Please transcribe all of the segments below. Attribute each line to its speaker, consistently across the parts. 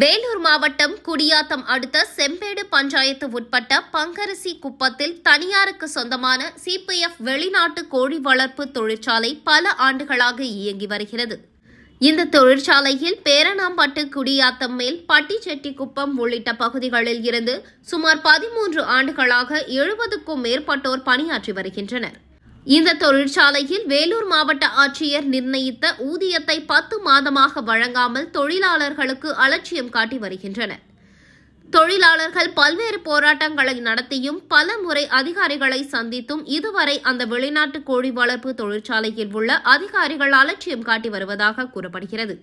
Speaker 1: வேலூர் மாவட்டம் குடியாத்தம் அடுத்த செம்பேடு பஞ்சாயத்து உட்பட்ட பங்கரசி குப்பத்தில் தனியாருக்கு சொந்தமான சிபிஎஃப் வெளிநாட்டு கோழி வளர்ப்பு தொழிற்சாலை பல ஆண்டுகளாக இயங்கி வருகிறது. இந்த தொழிற்சாலையில் பேரணாம்பட்டு குடியாத்தம் மேல் பட்டிச்செட்டிக்குப்பம் உள்ளிட்ட பகுதிகளில் இருந்து சுமார் பதிமூன்று ஆண்டுகளாக எழுபதுக்கும் மேற்பட்டோர் பணியாற்றி வருகின்றனர். இந்த தொழிற்சாலையில் வேலூர் மாவட்ட ஆட்சியர் நிர்ணயித்த ஊதியத்தை பத்து மாதமாக வழங்காமல் தொழிலாளர்களுக்கு அலட்சியம் காட்டி வருகின்றனர். தொழிலாளர்கள் பல்வேறு போராட்டங்களை நடத்தியும் பல முறை அதிகாரிகளை சந்தித்தும் இதுவரை அந்த வெளிநாட்டு கோழி வளர்ப்பு தொழிற்சாலையில் உள்ள அதிகாரிகள் அலட்சியம் காட்டி வருவதாக கூறப்படுகிறது.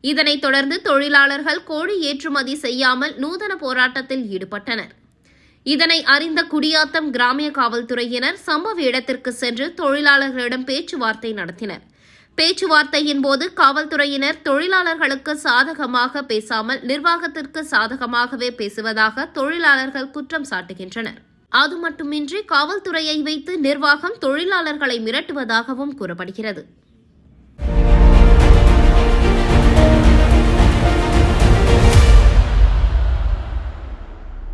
Speaker 1: இதனைத் தொடர்ந்து தொழிலாளர்கள் கோழி ஏற்றுமதி செய்யாமல் நூதன போராட்டத்தில் ஈடுபட்டனர். இதனை அறிந்த குடியாத்தம் கிராமிய காவல்துறையினர் சம்பவ இடத்திற்கு சென்று தொழிலாளர்களிடம் பேச்சுவார்த்தை நடத்தினர். பேச்சுவார்த்தையின் போது காவல்துறையினர் தொழிலாளர்களுக்கு சாதகமாக பேசாமல் நிர்வாகத்திற்கு சாதகமாகவே பேசுவதாக தொழிலாளர்கள் குற்றம் சாட்டுகின்றனர். அது மட்டுமின்றி காவல்துறையை வைத்து நிர்வாகம் தொழிலாளர்களை மிரட்டுவதாகவும் கூறப்படுகிறது.